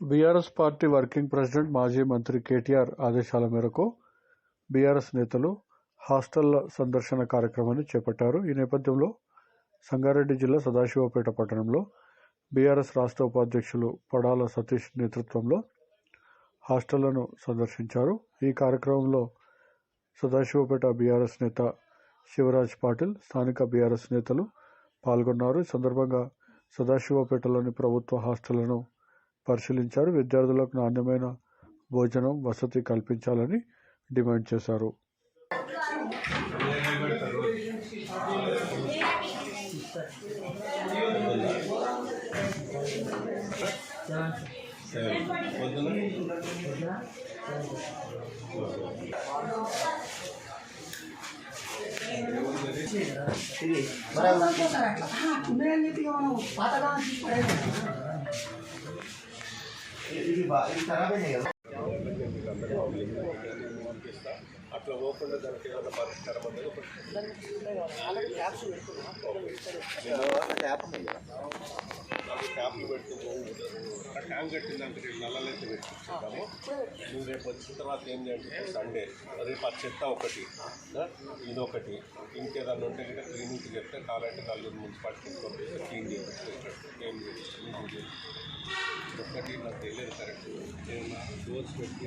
BRS party working president మాజీ మంత్రి కేటీఆర్ ఆదేశాల మేరకు బీఆర్ఎస్ నేతలు హాస్టళ్ళ సందర్శన కార్యక్రమాన్ని చేపట్టారు. ఈ నేపథ్యంలో సంగారెడ్డి జిల్లా సదాశివపేట పట్టణంలో బీఆర్ఎస్ రాష్ట్ర ఉపాధ్యక్షులు పడాల సతీష్ నేతృత్వంలో హాస్టళ్ళను సందర్శించారు. ఈ కార్యక్రమంలో సదాశివపేట బీఆర్ఎస్ నేత శివరాజ్ పాటిల్ స్థానిక బీఆర్ఎస్ నేతలు పాల్గొన్నారు. ఈ సందర్భంగా సదాశివపేటలోని ప్రభుత్వ హాస్టళ్ళను పరిశీలించారు. విద్యార్థులకు నాణ్యమైన భోజనం వసతి కల్పించాలని డిమాండ్ చేశారు. ఇది ele vai, ele tá estará veneno. అట్లా పోకుండా దానికి ఏదైనా పరిష్కారం అనేది ట్యాప్లు పెడుతూ ఆ ట్యాంక్ కట్టిందంటే నల్లలైతే పెట్టించుకుంటాము నువ్వు రేపు వచ్చిన తర్వాత ఏం చేయాలంటే సండే రేపు ఆ చెత్త ఒకటి ఇదొకటి. ఇంకేదన్నా ఉంటే కూడా క్లీనింగ్కి చెప్తే కావాలంటే నలుగురు మున్సిపాలిటీ పంపిస్తే క్లీన్ చేపిస్తారు ఏం చేసి ఒక్కటి నాకు తెలియదు కరెక్ట్. నేను డోర్స్ పెట్టి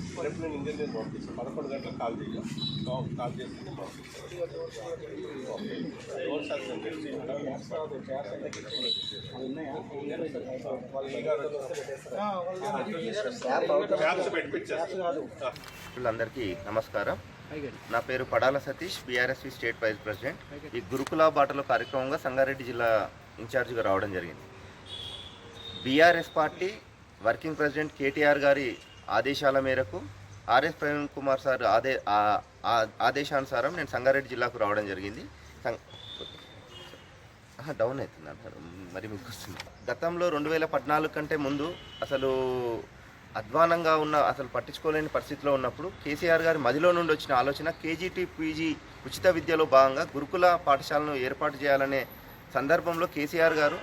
రేపు నేను ఇంజనీర్ పంపిస్తాను. పదకొండు గంటలకు కాల్ చేయాలి కాల్ చేసి అందరికీ నమస్కారం. నా పేరు Padala Satish BRSV state vice president. ఈ గురుకుల బాటలో కార్యక్రమంగా సంగారెడ్డి జిల్లా ఇన్ఛార్జిగా రావడం జరిగింది. BRS party working president KTR గారి ఆదేశాల మేరకు ఆర్ఎస్ ప్రవీణ్ కుమార్ సార్ ఆదే ఆదేశానుసారం నేను సంగారెడ్డి జిల్లాకు రావడం జరిగింది. డౌన్ అవుతుంది అంటారు. మరి మీకు వస్తుంది గతంలో రెండు వేల పద్నాలుగు కంటే ముందు అసలు అధ్వానంగా ఉన్న అసలు పట్టించుకోలేని పరిస్థితిలో ఉన్నప్పుడు కేసీఆర్ గారి మదిలో నుండి వచ్చిన ఆలోచన కేజీటీ పీజీ ఉచిత విద్యలో భాగంగా గురుకుల పాఠశాలను ఏర్పాటు చేయాలనే సందర్భంలో కేసీఆర్ గారు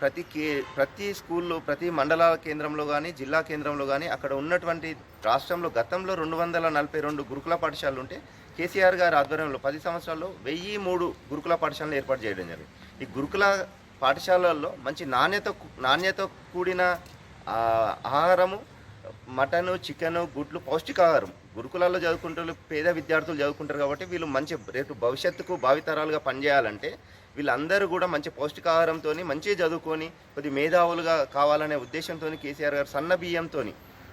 ప్రతి కే ప్రతి స్కూల్లో ప్రతి మండల కేంద్రంలో కానీ జిల్లా కేంద్రంలో కానీ అక్కడ ఉన్నటువంటి రాష్ట్రంలో గతంలో రెండు వందల నలభై రెండు గురుకుల పాఠశాలలు ఉంటే కేసీఆర్ గారి ఆధ్వర్యంలో పది సంవత్సరాల్లో వెయ్యి మూడు గురుకుల పాఠశాలను ఏర్పాటు చేయడం జరిగింది. ఈ గురుకుల పాఠశాలల్లో మంచి నాణ్యత నాణ్యత కూడిన ఆహారము మటను చికెను గుడ్లు పౌష్టికాహారం గురుకులాల్లో చదువుకుంటారు పేద విద్యార్థులు చదువుకుంటారు కాబట్టి వీళ్ళు మంచి రేపు భవిష్యత్తుకు భావితరాలుగా పనిచేయాలంటే వీళ్ళందరూ కూడా మంచి పౌష్టికాహారంతో మంచిగా చదువుకొని కొద్ది మేధావులుగా కావాలనే ఉద్దేశంతో కేసీఆర్ గారు సన్న బియ్యంతో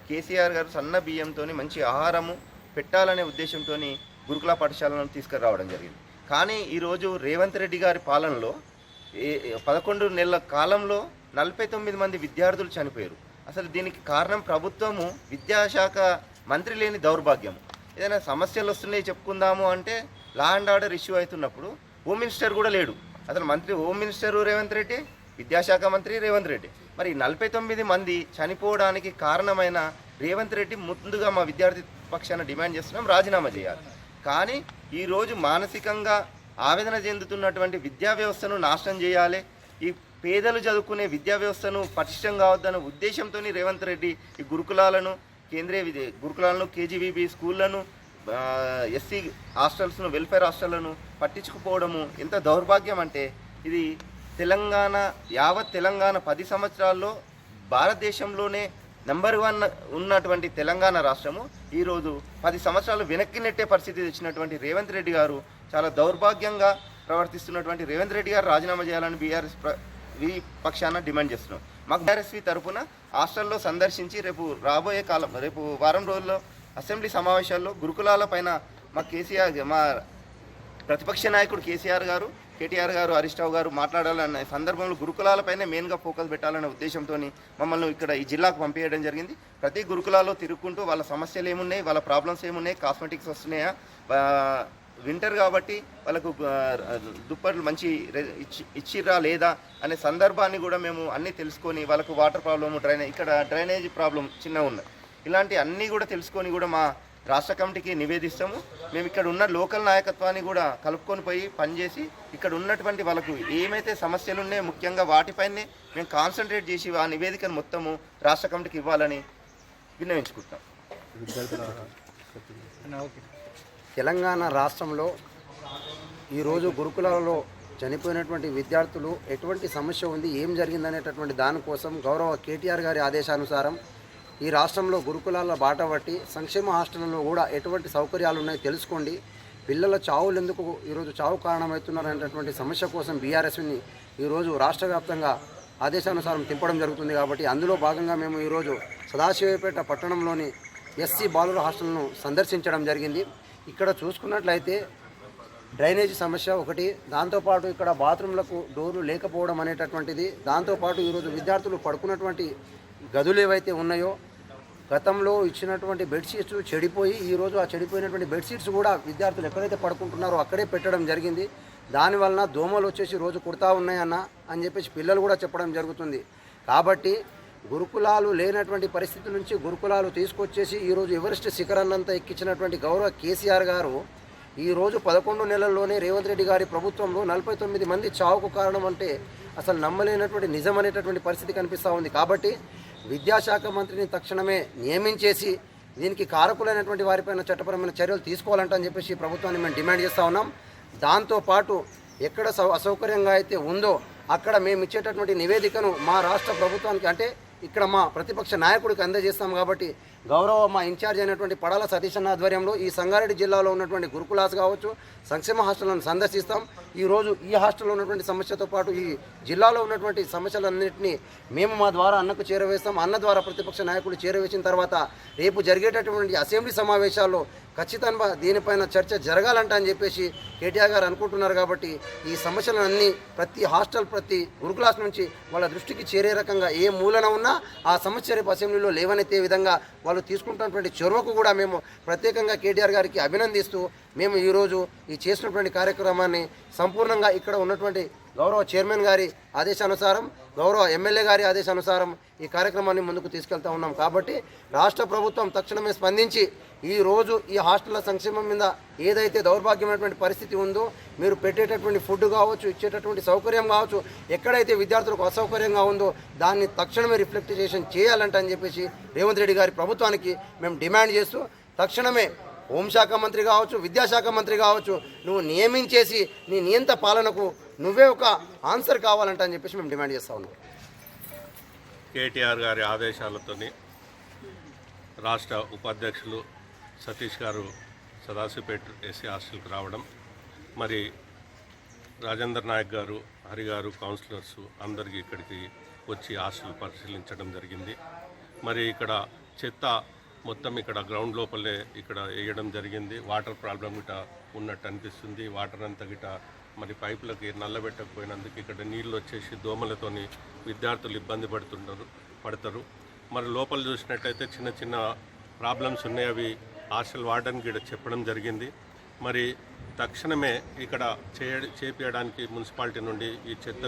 కేసీఆర్ గారు సన్న బియ్యంతో మంచి ఆహారము పెట్టాలనే ఉద్దేశంతో గురుకుల పాఠశాలను తీసుకురావడం జరిగింది. కానీ ఈరోజు రేవంత్ రెడ్డి గారి పాలనలో ఏ- పదకొండు నెలల కాలంలో నలభై తొమ్మిది మంది విద్యార్థులు చనిపోయారు. అసలు దీనికి కారణం ప్రభుత్వము విద్యాశాఖ మంత్రి లేని దౌర్భాగ్యం. ఏదైనా సమస్యలు వస్తున్నాయి చెప్పుకుందాము అంటే లా అండ్ ఆర్డర్ ఇష్యూ అవుతున్నప్పుడు హోమ్ మినిస్టర్ కూడా లేడు. అసలు మంత్రి హోమ్ మినిస్టర్ రేవంత్ రెడ్డి విద్యాశాఖ మంత్రి రేవంత్ రెడ్డి. మరి నలభై తొమ్మిది మంది చనిపోవడానికి కారణమైన రేవంత్ రెడ్డి ముందుగా మా విద్యార్థి పక్షాన డిమాండ్ చేస్తున్నాం రాజీనామా చేయాలి. కానీ ఈరోజు మానసికంగా ఆవేదన చెందుతున్నటువంటి విద్యా వ్యవస్థను నాశనం చేయాలి. ఈ పేదలు చదువుకునే విద్యా వ్యవస్థను పటిష్టం కావద్దన్న ఉద్దేశంతో రేవంత్ రెడ్డి ఈ గురుకులాలను కేంద్రీయ విద్య గురుకులాలను కేజీబీబీ స్కూళ్ళను ఎస్సీ హాస్టల్స్ను వెల్ఫేర్ హాస్టళ్ళను పట్టించుకుపోవడము ఎంత దౌర్భాగ్యం అంటే ఇది తెలంగాణ యావత్ తెలంగాణ పది సంవత్సరాల్లో భారతదేశంలోనే నెంబర్ వన్ ఉన్నటువంటి తెలంగాణ రాష్ట్రము. ఈరోజు పది సంవత్సరాలు వెనక్కి నెట్టే పరిస్థితి తెచ్చినటువంటి రేవంత్ రెడ్డి గారు చాలా దౌర్భాగ్యంగా ప్రవర్తిస్తున్నటువంటి రేవంత్ రెడ్డి గారు రాజీనామా చేయాలని బీఆర్ఎస్ వి పక్షాన డిమాండ్ చేస్తున్నాం. మాకు బీఆర్ఎస్వి తరపున హాస్టల్లో సందర్శించి రేపు రాబోయే కాలం రేపు వారం రోజుల్లో అసెంబ్లీ సమావేశాల్లో గురుకులాల పైన మా కేసీఆర్ మా ప్రతిపక్ష నాయకుడు కేసీఆర్ గారు కేటీఆర్ గారు హరీష్ రావు గారు మాట్లాడాలన్న సందర్భంలో గురుకులాలపైనే మెయిన్గా ఫోకస్ పెట్టాలనే ఉద్దేశంతో మమ్మల్ని ఇక్కడ ఈ జిల్లాకు పంపించడం జరిగింది. ప్రతి గురుకులాల్లో తిరుగుకుంటూ వాళ్ళ సమస్యలు ఏమున్నాయి వాళ్ళ ప్రాబ్లమ్స్ ఏమున్నాయి కాస్మెటిక్స్ వస్తున్నాయా వింటర్ కాబట్టి వాళ్ళకు దుప్పట్లు మంచి ఇచ్చి ఇచ్చిర్రా లేదా అనే సందర్భాన్ని కూడా మేము అన్నీ తెలుసుకొని వాళ్ళకు వాటర్ ప్రాబ్లమ్ డ్రైనేజ్ ఇక్కడ డ్రైనేజ్ ప్రాబ్లం చిన్న ఉన్నది ఇలాంటి అన్నీ కూడా తెలుసుకొని కూడా మా రాష్ట్ర కమిటీకి నివేదిస్తాము. మేము ఇక్కడ ఉన్న లోకల్ నాయకత్వాన్ని కూడా కలుపుకొని పోయి పనిచేసి ఇక్కడ ఉన్నటువంటి వాళ్ళకు ఏమైతే సమస్యలు ఉన్నాయో ముఖ్యంగా వాటిపైనే మేము కాన్సన్ట్రేట్ చేసి ఆ నివేదికను మొత్తము రాష్ట్ర కమిటీకి ఇవ్వాలని విన్నవించుకుంటున్నాం. తెలంగాణ రాష్ట్రంలో ఈరోజు గురుకులాలలో చనిపోయినటువంటి విద్యార్థులు ఎటువంటి సమస్య ఉంది ఏం జరిగిందనేటటువంటి దానికోసం గౌరవ కేటీఆర్ గారి ఆదేశానుసారం ఈ రాష్ట్రంలో గురుకులాల బాట పట్టి సంక్షేమ హాస్టల్లో కూడా ఎటువంటి సౌకర్యాలు ఉన్నాయో తెలుసుకోండి. పిల్లల చావులు ఎందుకు ఈరోజు చావు కారణమవుతున్నారనేటటువంటి సమస్య కోసం బీఆర్ఎస్ని ఈరోజు రాష్ట్ర వ్యాప్తంగా ఆదేశానుసారం తింపడం జరుగుతుంది కాబట్టి అందులో భాగంగా మేము ఈరోజు సదాశివపేట పట్టణంలోని ఎస్సీ బాలుర హాస్టల్ను సందర్శించడం జరిగింది. ఇక్కడ చూసుకున్నట్లయితే డ్రైనేజ్ సమస్య ఒకటి. దాంతోపాటు ఇక్కడ బాత్రూంలకు డోర్లు లేకపోవడం అనేటటువంటిది. దాంతోపాటు ఈరోజు విద్యార్థులు పడుకున్నటువంటి గదులు ఏవైతే ఉన్నాయో గతంలో ఇచ్చినటువంటి బెడ్షీట్స్ చెడిపోయి ఈరోజు ఆ చెడిపోయినటువంటి బెడ్షీట్స్ కూడా విద్యార్థులు ఎక్కడైతే పడుకుంటున్నారో అక్కడే పెట్టడం జరిగింది. దానివలన దోమలు వచ్చేసి రోజు కుడతా ఉన్నాయన్న అని చెప్పేసి పిల్లలు కూడా చెప్పడం జరుగుతుంది. కాబట్టి గురుకులాలు లేనటువంటి పరిస్థితి నుంచి గురుకులాలు తీసుకొచ్చేసి ఈరోజు ఎవరెస్ట్ శిఖరాన్నంతా ఎక్కించినటువంటి గౌరవ కేసీఆర్ గారు ఈరోజు పదకొండు నెలల్లోనే రేవంత్ రెడ్డి గారి ప్రభుత్వంలో నలభై తొమ్మిది మంది చావుకు కారణం అంటే అసలు నమ్మలేనటువంటి నిజం అనేటటువంటి పరిస్థితి కనిపిస్తూ ఉంది. కాబట్టి విద్యాశాఖ మంత్రిని తక్షణమే నియమించేసి దీనికి కారకులైనటువంటి వారిపైన చట్టపరమైన చర్యలు తీసుకోవాలంటని చెప్పేసి ప్రభుత్వాన్ని మేము డిమాండ్ చేస్తూ ఉన్నాం. దాంతోపాటు ఎక్కడ సౌ అసౌకర్యంగా అయితే ఉందో అక్కడ మేము ఇచ్చేటటువంటి నివేదికను మా రాష్ట్ర ప్రభుత్వానికి అంటే ఇక్కడ మా ప్రతిపక్ష నాయకుడికి అందజేస్తాం కాబట్టి గౌరవ మా ఇన్ఛార్జ్ అయినటువంటి పడాల సతీష్ అన్న ఆధ్వర్యంలో ఈ సంగారెడ్డి జిల్లాలో ఉన్నటువంటి గురుకులాస్ కావచ్చు సంక్షేమ హాస్టళ్ళను సందర్శిస్తాం. ఈరోజు ఈ హాస్టల్లో ఉన్నటువంటి సమస్యతో పాటు ఈ జిల్లాలో ఉన్నటువంటి సమస్యలన్నింటినీ మేము మా ద్వారా అన్నకు చేరవేస్తాం. అన్న ద్వారా ప్రతిపక్ష నాయకుడు చేరవేసిన తర్వాత రేపు జరిగేటటువంటి అసెంబ్లీ సమావేశాల్లో ఖచ్చితంగా దీనిపైన చర్చ జరగాలంట అని చెప్పేసి కేటీఆర్ గారు అనుకుంటున్నారు కాబట్టి ఈ సమస్యలన్నీ ప్రతి హాస్టల్ ప్రతి గురుకులాస్ నుంచి వాళ్ళ దృష్టికి చేరే రకంగా ఏ మూలన ఉన్నా ఆ సమస్య రేపు అసెంబ్లీలో లేవనెత్తే విధంగా వాళ్ళు తీసుకుంటున్నటువంటి చొరవకు కూడా మేము ప్రత్యేకంగా కేటీఆర్ గారికి అభినందిస్తూ మేము ఈరోజు ఈ చేసినటువంటి కార్యక్రమాన్ని సంపూర్ణంగా ఇక్కడ ఉన్నటువంటి గౌరవ చైర్మన్ గారి ఆదేశానుసారం గౌరవ ఎమ్మెల్యే గారి ఆదేశానుసారం ఈ కార్యక్రమాన్ని ముందుకు తీసుకెళ్తా ఉన్నాం. కాబట్టి రాష్ట్ర ప్రభుత్వం తక్షణమే స్పందించి ఈ రోజు ఈ హాస్టళ్ళ సంక్షేమం మీద ఏదైతే దౌర్భాగ్యమైనటువంటి పరిస్థితి ఉందో మీరు పెట్టేటటువంటి ఫుడ్ కావచ్చు ఇచ్చేటటువంటి సౌకర్యం కావచ్చు ఎక్కడైతే విద్యార్థులకు అసౌకర్యంగా ఉందో దాన్ని తక్షణమే రిఫ్లెక్టేషన్ చేయాలంట అని చెప్పేసి రేవంత్ రెడ్డి గారి ప్రభుత్వానికి మేము డిమాండ్ చేస్తూ తక్షణమే హోంశాఖ మంత్రి కావచ్చు విద్యాశాఖ మంత్రి కావచ్చు నువ్వు నియమించేసి నీ నియంత పాలనకు నువ్వే ఒక ఆన్సర్ కావాలంట అని చెప్పేసి మేము డిమాండ్ చేస్తా ఉన్నాం. కేటీఆర్ గారి ఆదేశాలతోని రాష్ట్ర ఉపాధ్యక్షులు సతీష్ గారు సదాశివపేట ఎస్సీ హాస్టల్కి రావడం మరి రాజేందర్ నాయక్ గారు హరి గారు కౌన్సిలర్స్ అందరికీ ఇక్కడికి వచ్చి హాస్టల్ పరిశీలించడం జరిగింది. మరి ఇక్కడ చెత్త మొత్తం ఇక్కడ గ్రౌండ్ లోపలే ఇక్కడ వేయడం జరిగింది. వాటర్ ప్రాబ్లం గిట ఉన్నట్టు అనిపిస్తుంది. వాటర్ అంతా గిట మరి పైపులకి నల్లబెట్టకపోయినందుకు ఇక్కడ నీళ్ళు వచ్చేసి దోమలతోని విద్యార్థులు ఇబ్బంది పడుతుంటారు పడతారు. మరి లోపల చూసినట్టయితే చిన్న చిన్న ప్రాబ్లమ్స్ ఉన్నాయి. అవి హాస్టల్ వార్డెన్కి ఇక్కడ చెప్పడం జరిగింది. మరి తక్షణమే ఇక్కడ చేయ చేపించడానికి మున్సిపాలిటీ నుండి ఈ చెత్త